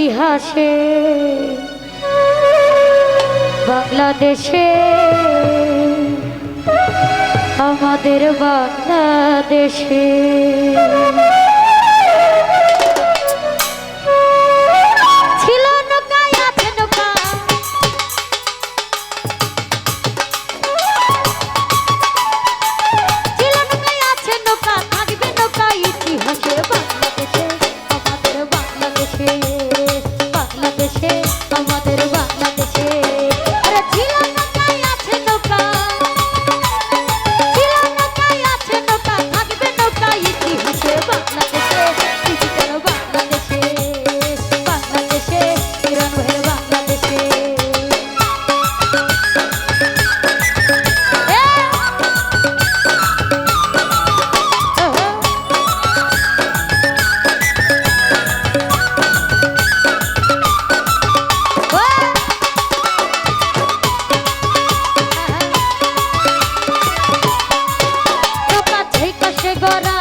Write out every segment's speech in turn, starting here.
ইতিহাসে বাংলাদেশে আমাদের বাংলাদেশে। গড়া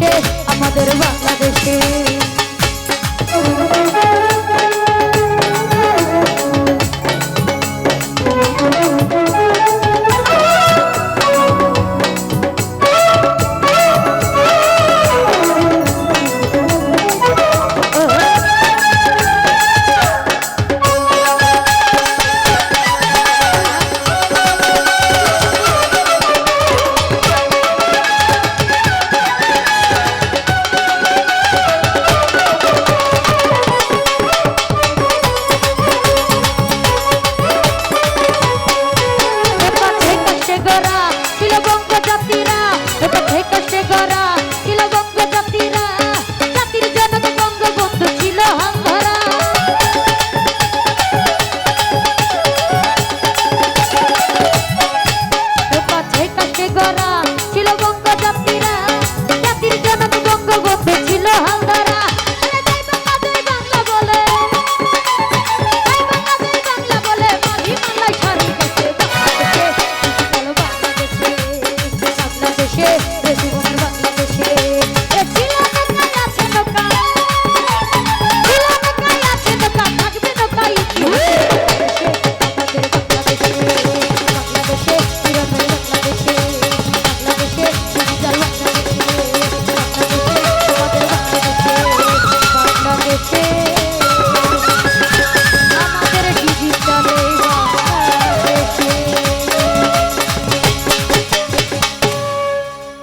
দেশে আমাদের বাংলাদেশে।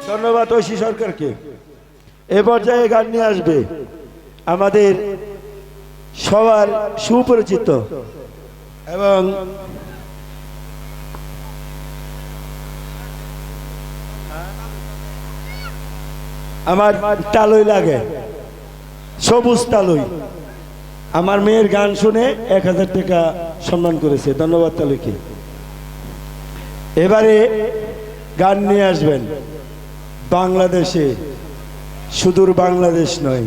শশী সরকারকে। এ পর্যায়ে গান নিয়ে আসবে আমাদের সবার সুপরিচিত এবং আমার তালই লাগে, সবুজ তালই। আমার মেয়ের গান শুনে এক হাজার টাকা সম্মান করেছে। ধন্যবাদ তালুকে এবারে গান নিয়ে আসবেন। বাংলাদেশে। সুদূর বাংলাদেশ নয়।